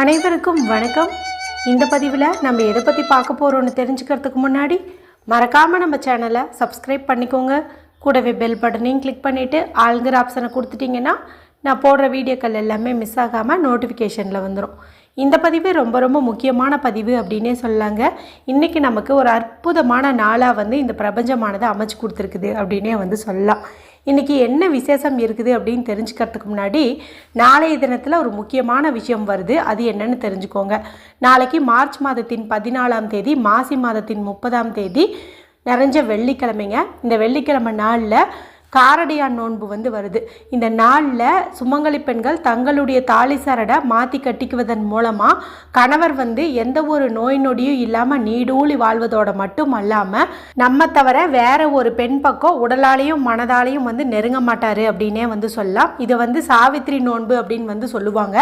அனைவருக்கும் வணக்கம். இந்த பதிவில் நம்ம எதை பற்றி பார்க்க போகிறோன்னு தெரிஞ்சுக்கிறதுக்கு முன்னாடி மறக்காமல் நம்ம சேனலை சப்ஸ்கிரைப் பண்ணிக்கோங்க. கூடவே பெல் பட்டனையும் கிளிக் பண்ணிவிட்டு ஆளுங்கிற ஆப்ஷனை கொடுத்துட்டிங்கன்னா நான் போடுற வீடியோக்கள் எல்லாமே மிஸ் ஆகாமல் நோட்டிஃபிகேஷனில் வந்துடும் இந்த பதிவு ரொம்ப ரொம்ப முக்கியமான பதிவு அப்படின்னே சொல்லலாங்க. இன்றைக்கி நமக்கு ஒரு அற்புதமான நாளாக வந்து இந்த பிரபஞ்சமானது அமைச்சு கொடுத்துருக்குது அப்படின்னே வந்து சொல்லலாம். இன்றைக்கி என்ன விசேஷம் இருக்குது அப்படின்னு தெரிஞ்சுக்கிறதுக்கு முன்னாடி நாளைய தினத்தில் ஒரு முக்கியமான விஷயம் வருது. அது என்னன்னு தெரிஞ்சுக்கோங்க. நாளைக்கு மார்ச் மாதத்தின் பதினாலாம் தேதி மாசி மாதத்தின் முப்பதாம் தேதி நிறைஞ்ச வெள்ளிக்கிழமைங்க. இந்த வெள்ளிக்கிழமை நாளில் காரடியான் நோன்பு வந்து வருது. இந்த நாளில் சுமங்கலி பெண்கள் தங்களுடைய தாலி சரடை மாற்றி கட்டிக்குவதன் மூலமாக கணவர் வந்து எந்த ஒரு நோய் நொடியும் இல்லாமல் நீடூழி வாழ்வதோட மட்டும் அல்லாமல் நம்ம தவிர வேற ஒரு பெண் பக்கம் உடலாலையும் மனதாலையும் வந்து நெருங்க மாட்டார் அப்படின்னே வந்து சொல்லலாம். இதை வந்து சாவித்ரி நோன்பு அப்படின்னு வந்து சொல்லுவாங்க.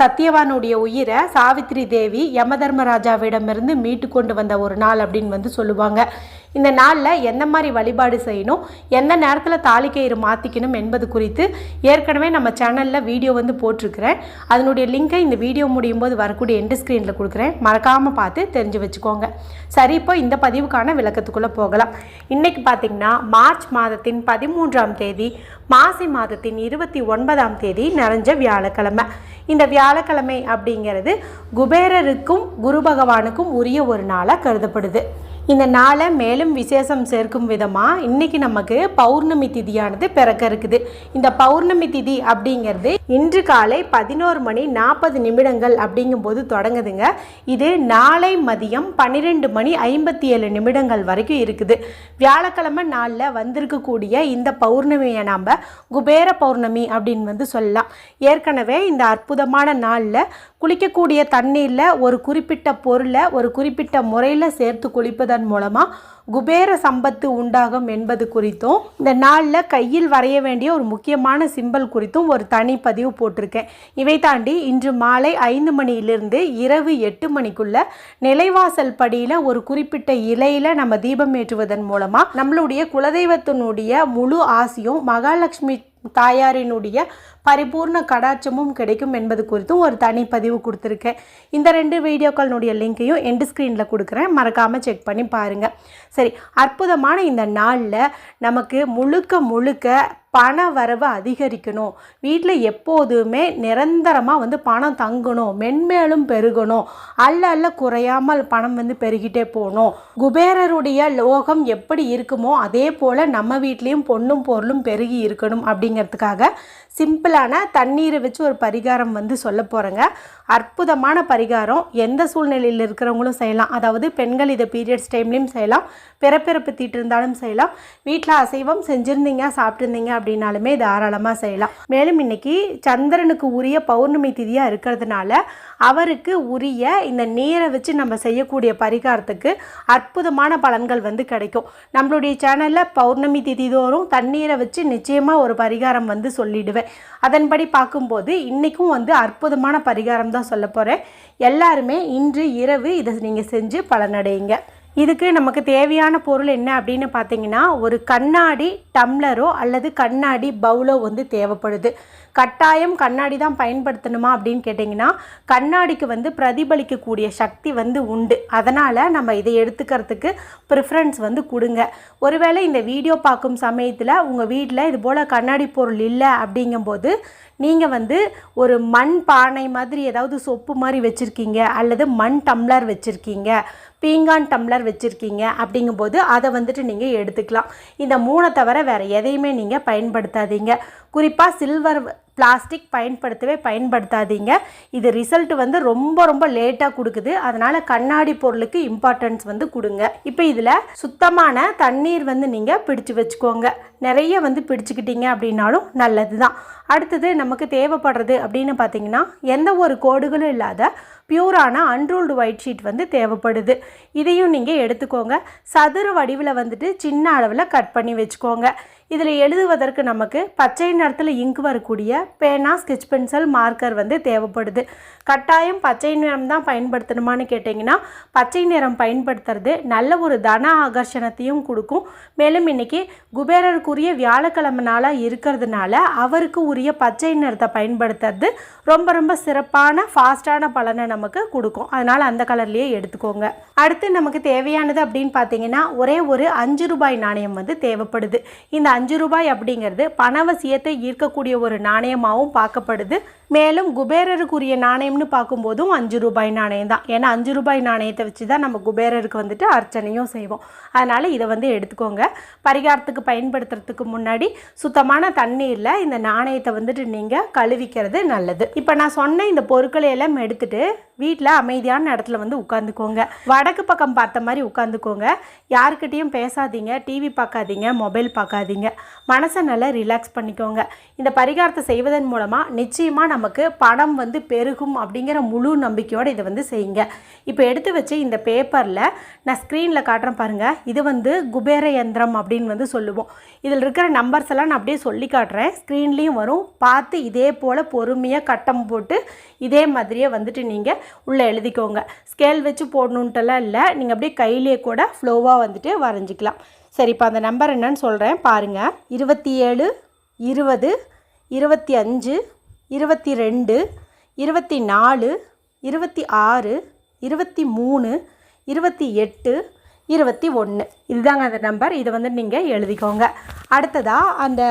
சத்யவானுடைய உயிரை சாவித்ரி தேவி யமதர்மராஜாவிடமிருந்து மீட்டு கொண்டு வந்த ஒரு நாள் அப்படின்னு வந்து சொல்லுவாங்க. இந்த நாளில் எந்த மாதிரி வழிபாடு செய்யணும் எந்த நேரத்தில் தாலிக்கயிறு மாற்றிக்கணும் என்பது குறித்து ஏற்கனவே நம்ம சேனலில் வீடியோ வந்து போட்டிருக்கிறேன். அதனுடைய லிங்கை இந்த வீடியோ முடியும் போது வரக்கூடிய எண்டு ஸ்க்ரீனில் கொடுக்குறேன். மறக்காமல் பார்த்து தெரிஞ்சு வச்சுக்கோங்க. சரி இப்போ இந்த பதிவுக்கான விளக்கத்துக்குள்ளே போகலாம். இன்றைக்கி பார்த்திங்கன்னா மார்ச் மாதத்தின் பதிமூன்றாம் தேதி மாசி மாதத்தின் இருபத்தி ஒன்பதாம் தேதி நிறைஞ்ச வியாழக்கிழமை. இந்த வியாழக்கிழமை அப்படிங்கிறது குபேரருக்கும் குரு பகவானுக்கும் உரிய ஒரு நாளாக கருதப்படுது. இந்த நாளை மேலும் விசேஷம் சேர்க்கும் விதமாக இன்றைக்கி நமக்கு பௌர்ணமி திதியானது பிறக்க இருக்குது. இந்த பௌர்ணமி திதி அப்படிங்கிறது இன்று காலை பதினோரு மணி நாற்பது நிமிடங்கள் அப்படிங்கும்போது தொடங்குதுங்க. இது நாளை மதியம் பன்னிரெண்டு மணி ஐம்பத்தி ஏழு நிமிடங்கள் வரைக்கும் இருக்குது. வியாழக்கிழமை நாளில் வந்திருக்கக்கூடிய இந்த பௌர்ணமியை நாம் குபேர பௌர்ணமி அப்படின்னு வந்து சொல்லலாம். ஏற்கனவே இந்த அற்புதமான நாளில் குளிக்கக்கூடிய தண்ணீரில் ஒரு குறிப்பிட்ட பொருளை ஒரு குறிப்பிட்ட முறையில் சேர்த்து குளிப்பது வரைவதன் மூலமாக குபேர சம்பத்து உண்டாகும் என்பது குறித்தும் இந்த நாளில் கையில் வரைய வேண்டிய ஒரு முக்கியமான சிம்பல் குறித்தும் ஒரு தனி பதிவு போட்டிருக்கேன். இவை தாண்டி இன்று மாலை ஐந்து மணியிலிருந்து இரவு எட்டு மணிக்குள்ள நிலைவாசல் படியில் ஒரு குறிப்பிட்ட இலையில் நம்ம தீபம் ஏற்றுவதன் மூலமாக நம்மளுடைய குலதெய்வத்தினுடைய முழு ஆசியும் மகாலட்சுமி தாயாரினுடைய பரிபூர்ண கடாட்சமும் கிடைக்கும் என்பது குறித்தும் ஒரு தனி பதிவு கொடுத்துருக்கேன் இந்த ரெண்டு வீடியோக்களினுடைய லிங்க்கையும் எண்டு ஸ்க்ரீனில் கொடுக்குறேன். மறக்காமல் செக் பண்ணி பாருங்கள் சரி அற்புதமான இந்த நாளில் நமக்கு முழுக்க முழுக்க பண வரவு அதிகரிக்கணும். வீட்டில் எப்போதுமே நிரந்தரமாக வந்து பணம் தங்கணும். மென்மேலும் பெருகணும். அல்ல அல்ல குறையாமல் பணம் வந்து பெருகிட்டே போகணும். குபேரருடைய லோகம் எப்படி இருக்குமோ அதே போல் நம்ம வீட்லேயும் பொண்ணும் பொருளும் பெருகி இருக்கணும் அப்படிங்கிறதுக்காக சிம்பிளான தண்ணீரை வச்சு ஒரு பரிகாரம் வந்து சொல்ல போகிறேங்க அற்புதமான பரிகாரம். எந்த சூழ்நிலையில் இருக்கிறவங்களும் செய்யலாம். அதாவது பெண்கள் இதை பீரியட்ஸ் டைம்லேயும் செய்யலாம். பிறப்பிறப்பு தீட்டிருந்தாலும் செய்யலாம். வீட்டில் அசைவம் செஞ்சுருந்தீங்க சாப்பிட்ருந்தீங்க அப்படின்னாலுமே தாராளமாக செய்யலாம். மேலும் இன்னைக்கு சந்திரனுக்கு உரிய பௌர்ணமி திதியாக இருக்கிறதுனால அவருக்கு உரிய இந்த நீரை வச்சு நம்ம செய்யக்கூடிய பரிகாரத்துக்கு அற்புதமான பலன்கள் வந்து கிடைக்கும். நம்மளுடைய சேனலில் பௌர்ணமி திதி தோறும் தண்ணீரை வச்சு நிச்சயமாக ஒரு பரிகாரம் வந்து சொல்லிடுவேன். அதன்படி பார்க்கும்போது இன்றைக்கும் வந்து அற்புதமான பரிகாரம் தான் சொல்ல போகிறேன் எல்லாருமே இன்று இரவு இதை நீங்கள் செஞ்சு பலனடையுங்க. இதுக்கு நமக்கு தேவையான பொருள் என்ன அப்படின்னு பார்த்தீங்கன்னா ஒரு கண்ணாடி டம்ளரோ அல்லது கண்ணாடி பவுலோ வந்து தேவைப்படுது. கட்டாயம் கண்ணாடி தான் பயன்படுத்தணுமா அப்படின்னு கேட்டிங்கன்னா கண்ணாடிக்கு வந்து பிரதிபலிக்கக்கூடிய சக்தி வந்து உண்டு. அதனால் நம்ம இதை எடுத்துக்கிறதுக்கு ப்ரிஃபரன்ஸ் வந்து கொடுங்க. ஒருவேளை இந்த வீடியோ பார்க்கும் சமயத்தில் உங்கள் வீட்டில் இது போல் கண்ணாடி பொருள் இல்லை அப்படிங்கும்போது நீங்கள் வந்து ஒரு மண் பானை மாதிரி ஏதாவது சொப்பு மாதிரி வச்சுருக்கீங்க அல்லது மண் டம்ளர் வச்சுருக்கீங்க. பீங்கான் டம்ளர் வச்சுருக்கீங்க அப்படிங்கும்போது அதை வந்துட்டு நீங்கள் எடுத்துக்கலாம். இந்த மூணை தவிர வேறு எதையுமே நீங்கள் பயன்படுத்தாதீங்க. குறிப்பாக சில்வர் பிளாஸ்டிக் பயன்படுத்தவே பயன்படுத்தாதீங்க. இது ரிசல்ட் வந்து ரொம்ப ரொம்ப லேட்டாக கொடுக்குது. அதனால் கண்ணாடி பொருளுக்கு இம்பார்ட்டன்ஸ் வந்து கொடுங்க. இப்போ இதில் சுத்தமான தண்ணீர் வந்து நீங்கள் பிடிச்சு வச்சுக்கோங்க. நிறைய வந்து பிடிச்சிக்கிட்டீங்க அப்படின்னாலும் நல்லது தான் அடுத்தது நமக்கு தேவைப்படுறது அப்படின்னு பார்த்தீங்கன்னா எந்த ஒரு கோடுகளும் இல்லாத பியூரான அன்ரூல்டு ஒயிட் ஷீட் வந்து தேவைப்படுது. இதையும் நீங்கள் எடுத்துக்கோங்க. சதுர வடிவில் வந்துட்டு சின்ன அளவில் கட் பண்ணி வச்சுக்கோங்க. இதில் எழுதுவதற்கு நமக்கு பச்சை நிறத்தில் இங்கு வரக்கூடிய பேனா ஸ்கெச் பென்சில் மார்க்கர் வந்து தேவைப்படுது. கட்டாயம் பச்சை நிறம் தான் பயன்படுத்தணுமான்னு கேட்டிங்கன்னா பச்சை நிறம் பயன்படுத்துறது நல்ல ஒரு தன ஆகர்ஷணத்தையும் கொடுக்கும். மேலும் இன்னைக்கு குபேரருக்குரிய வியாழக்கிழமை நாளாக இருக்கிறதுனால அவருக்கு உரிய பச்சை நிறத்தை பயன்படுத்துறது ரொம்ப ரொம்ப சிறப்பான ஃபாஸ்டான பலனை நமக்கு கொடுக்கும். அதனால் அந்த கலர்லேயே எடுத்துக்கோங்க. அடுத்து நமக்கு தேவையானது அப்படின்னு பார்த்தீங்கன்னா ஒரே ஒரு அஞ்சு ரூபாய் நாணயம் வந்து தேவைப்படுது. இந்த அஞ்சு ரூபாய் அப்படிங்கிறது பணவசியத்தை ஈர்க்கக்கூடிய ஒரு நாணயமாகவும் பார்க்கப்படுது. மேலும் குபேரருக்குரிய நாணயம்னு பார்க்கும்போதும் அஞ்சு ரூபாய் நாணயம் தான். ஏன்னா அஞ்சு ரூபாய் நாணயத்தை வச்சு தான் நம்ம குபேரருக்கு வந்துட்டு அர்ச்சனையும் செய்வோம். அதனால் இதை வந்து எடுத்துக்கோங்க. பரிகாரத்துக்கு பயன்படுத்துறதுக்கு முன்னாடி சுத்தமான தண்ணீரில் இந்த நாணயத்தை வந்துட்டு நீங்கள் கழுவிக்கிறது நல்லது. இப்போ நான் சொன்ன இந்த பொருட்களை எல்லாம் எடுத்துட்டு வீட்டில் அமைதியான இடத்துல வந்து உட்காந்துக்கோங்க வடக்கு பக்கம் பார்த்த மாதிரி உட்காந்துக்கோங்க யாருக்கிட்டேயும் பேசாதீங்க. டிவி பார்க்காதீங்க. மொபைல் பார்க்காதீங்க. மனசை நல்லா ரிலாக்ஸ் பண்ணிக்கோங்க. இந்த பரிகாரத்தை செய்வதன் மூலமாக நிச்சயமாக நம்ம நமக்கு பணம் வந்து பெருகும் அப்படிங்கிற முழு நம்பிக்கையோடு இதை வந்து செய்யுங்க. இப்போ எடுத்து வச்சு இந்த பேப்பரில் நான் ஸ்க்ரீனில் காட்டுறேன் பாருங்கள் இது வந்து குபேர யந்திரம் அப்படின்னு வந்து சொல்லுவோம். இதில் இருக்கிற நம்பர்ஸ் எல்லாம் நான் அப்படியே சொல்லி காட்டுறேன். ஸ்க்ரீன்லேயும் வரும். பார்த்து இதே போல் பொறுமையாக கட்டம் போட்டு இதே மாதிரியே வந்துட்டு நீங்கள் உள்ளே எழுதிக்கோங்க. ஸ்கேல் வச்சு போடணுன்ட்டெல்லாம் இல்லை. நீங்கள் அப்படியே கையிலேயே கூட ஃப்ளோவாக வந்துட்டு வரைஞ்சிக்கலாம். சரி இப்போ அந்த நம்பர் என்னன்னு சொல்கிறேன் பாருங்கள் இருபத்தி ஏழு இருபது இருபத்தி அஞ்சு இருபத்தி ரெண்டு இருபத்தி நாலு இருபத்தி ஆறு இருபத்தி மூணு இருபத்தி எட்டு இருபத்தி ஒன்று. இதுதாங்க அந்த நம்பர். இதை வந்து நீங்கள் எழுதிக்கோங்க. அடுத்ததாக அந்த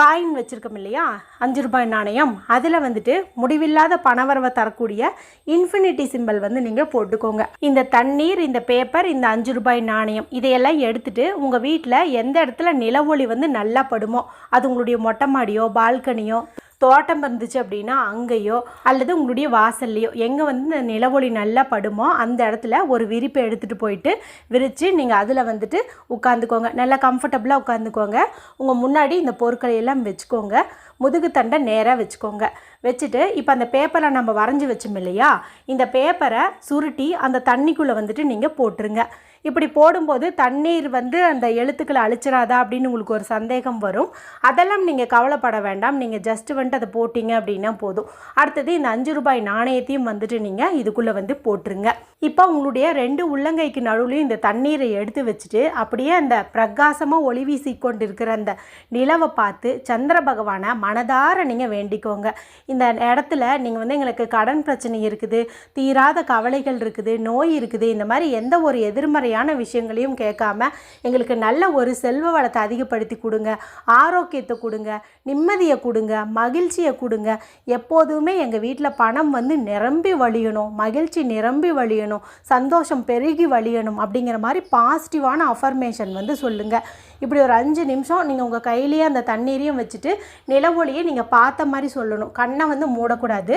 காயின் வச்சுருக்கோம் இல்லையா? அஞ்சு ரூபாய் நாணயம். அதில் வந்துட்டு முடிவில்லாத பணவரவை தரக்கூடிய இன்ஃபினிட்டி சிம்பல் வந்து நீங்கள் போட்டுக்கோங்க. இந்த தண்ணீர் இந்த பேப்பர் இந்த அஞ்சு ரூபாய் நாணயம் இதையெல்லாம் எடுத்துகிட்டு உங்கள் வீட்டில் எந்த இடத்துல நிலவொளி வந்து நல்லா படுமோ? அது உங்களுடைய மொட்டை மாடியோ பால்கனியோ தோட்டம் இருந்துச்சு அப்படின்னா அங்கேயோ அல்லது உங்களுடைய வாசல்லையோ எங்கே வந்து இந்த நிலவொளி நல்லா படுமோ அந்த இடத்துல ஒரு விரிப்பை எடுத்துகிட்டு போயிட்டு விரித்து நீங்கள் அதில் வந்துட்டு உட்காந்துக்கோங்க நல்லா கம்ஃபர்டபுளாக உட்காந்துக்கோங்க உங்கள் முன்னாடி இந்த பொருட்களை எல்லாம் வச்சுக்கோங்க. முதுகு தண்டை நேராக வச்சுக்கோங்க. வச்சுட்டு இப்போ அந்த பேப்பரை நம்ம வரைஞ்சி வச்சோம் இல்லையா? இந்த பேப்பரை சுருட்டி அந்த தண்ணிக்குள்ளே வந்துட்டு நீங்கள் போட்டுருங்க. இப்படி போடும்போது தண்ணீர் வந்து அந்த எழுத்துக்களை அழிச்சிடாதா அப்படின்னு உங்களுக்கு ஒரு சந்தேகம் வரும். அதெல்லாம் நீங்கள் கவலைப்பட வேண்டாம். நீங்கள் ஜஸ்ட் வந்துட்டு அதை போட்டிங்க அப்படின்னா போதும். அடுத்தது இந்த அஞ்சு ரூபாய் நாணயத்தையும் வந்துட்டு நீங்கள் இதுக்குள்ளே வந்து போட்டுருங்க. இப்போ உங்களுடைய ரெண்டு உள்ளங்கைக்கு நடுவுலையும் இந்த தண்ணீரை எடுத்து வச்சுட்டு அப்படியே அந்த பிரகாசமாக ஒளி வீசி கொண்டு இருக்கிற அந்த நிலவை பார்த்து சந்திர பகவானை மனதார நீங்கள் வேண்டிக்கோங்க. இந்த இடத்துல நீங்கள் வந்து எங்களுக்கு கடன் பிரச்சனை இருக்குது தீராத கவலைகள் இருக்குது நோய் இருக்குது இந்த மாதிரி எந்த ஒரு எதிர்மறையான விஷயங்களையும் கேட்காம எங்களுக்கு நல்ல ஒரு செல்வ வளத்தை அதிகப்படுத்தி கொடுங்க ஆரோக்கியத்தை கொடுங்க நிம்மதியை கொடுங்க மகிழ்ச்சியை கொடுங்க. எப்போதுமே எங்கள் வீட்டில் பணம் வந்து நிரம்பி வழியணும் மகிழ்ச்சி நிரம்பி வழியணும் சந்தோஷம் பெருகி வழியணும் அப்படிங்கிற மாதிரி பாசிட்டிவான அஃபர்மேஷன் வந்து சொல்லுங்கள் இப்படி ஒரு அஞ்சு நிமிஷம் நீங்கள் உங்கள் கையிலேயே அந்த தண்ணீரையும் வச்சுட்டு நிலவொளியை நீங்கள் பார்த்த மாதிரி சொல்லணும். கண்ணை வந்து மூடக்கூடாது.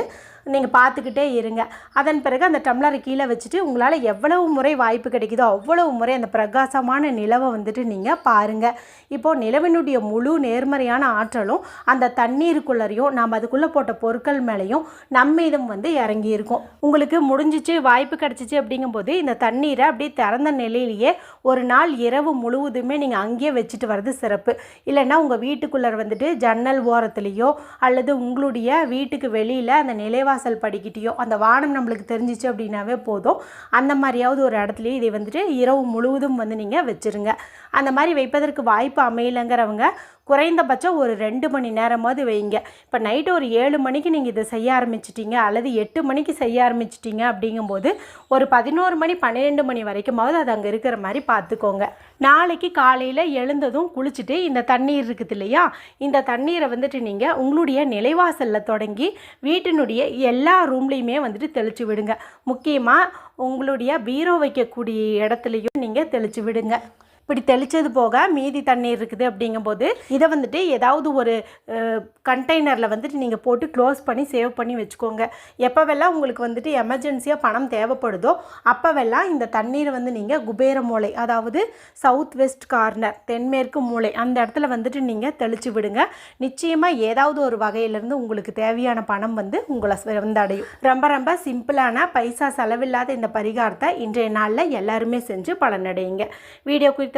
நீங்கள் பார்த்துக்கிட்டே இருங்க. அதன் பிறகு அந்த டம்ளரை கீழே வச்சுட்டு உங்களால் எவ்வளவு முறை வாய்ப்பு கிடைக்குதோ அவ்வளவு முறை அந்த பிரகாசமான நிலவை வந்துட்டு நீங்கள் பாருங்கள் இப்போது நிலவினுடைய முழு நேர்மறையான ஆற்றலும் அந்த தண்ணீருக்குள்ளரையும் நாம் அதுக்குள்ளே போட்ட பொருட்கள் மேலேயும் நம்மீதம் வந்து இறங்கி இருக்கும். உங்களுக்கு முடிஞ்சிச்சு வாய்ப்பு கிடச்சிச்சு அப்படிங்கும்போது இந்த தண்ணீரை அப்படியே திறந்த நிலையிலேயே ஒரு நாள் இரவு முழுவதுமே நீங்கள் அங்கேயே வச்சுட்டு வர்றது சிறப்பு. இல்லைன்னா உங்கள் வீட்டுக்குள்ளே வந்துட்டு ஜன்னல் ஓரத்துலேயோ அல்லது உங்களுடைய வீட்டுக்கு வெளியில் அந்த நிலைவாசல் படிக்கிட்டேயோ அந்த வானம் நம்மளுக்கு தெரிஞ்சிச்சு அப்படின்னாவே போதும். அந்த மாதிரியாவது ஒரு இடத்துலையே இதை வந்துட்டு இரவு முழுவதும் வந்து நீங்கள் வச்சுருங்க. அந்த மாதிரி வைப்பதற்கு வாய்ப்பு அமையலைங்கிறவங்க குறைந்தபட்சம் ஒரு ரெண்டு மணி நேரமாவது வைங்க. இப்போ நைட்டு ஒரு ஏழு மணிக்கு நீங்கள் இதை செய்ய ஆரம்பிச்சிட்டிங்க அல்லது எட்டு மணிக்கு செய்ய ஆரம்பிச்சிட்டிங்க அப்படிங்கும்போது ஒரு பதினோரு மணி பன்னிரெண்டு மணி வரைக்குமாவது அது அங்கே இருக்கிற மாதிரி பார்த்துக்கோங்க. நாளைக்கு காலையில் எழுந்ததும் குளிச்சுட்டு இந்த தண்ணீர் இருக்குது இல்லையா? இந்த தண்ணீரை வந்துட்டு நீங்கள் உங்களுடைய நிலைவாசலில் தொடங்கி வீட்டினுடைய எல்லா ரூம்லேயுமே வந்துட்டு தெளித்து விடுங்க. முக்கியமாக உங்களுடைய பீரோ வைக்கக்கூடிய இடத்துலையும் நீங்கள் தெளித்து விடுங்க. இப்படி தெளித்தது போக மீதி தண்ணீர் இருக்குது அப்படிங்கும்போது இதை வந்துட்டு ஏதாவது ஒரு கண்டெய்னரில் வந்துட்டு நீங்கள் போட்டு க்ளோஸ் பண்ணி சேவ் பண்ணி வச்சுக்கோங்க. எப்போவெல்லாம் உங்களுக்கு வந்துட்டு எமர்ஜென்சியாக பணம் தேவைப்படுதோ அப்போவெல்லாம் இந்த தண்ணீரை வந்து நீங்கள் குபேர மூலை அதாவது சவுத் வெஸ்ட் கார்னர் தென்மேற்கு மூலை அந்த இடத்துல வந்துட்டு நீங்கள் தெளித்து விடுங்க. நிச்சயமாக ஏதாவது ஒரு வகையிலேருந்து உங்களுக்கு தேவையான பணம் வந்து உங்களை வந்து அடையும் ரொம்ப ரொம்ப சிம்பிளான பைசா செலவில்லாத இந்த பரிகாரத்தை இன்றைய நாளில் எல்லாருமே செஞ்சு பலனடையுங்க. வீடியோ குறித்த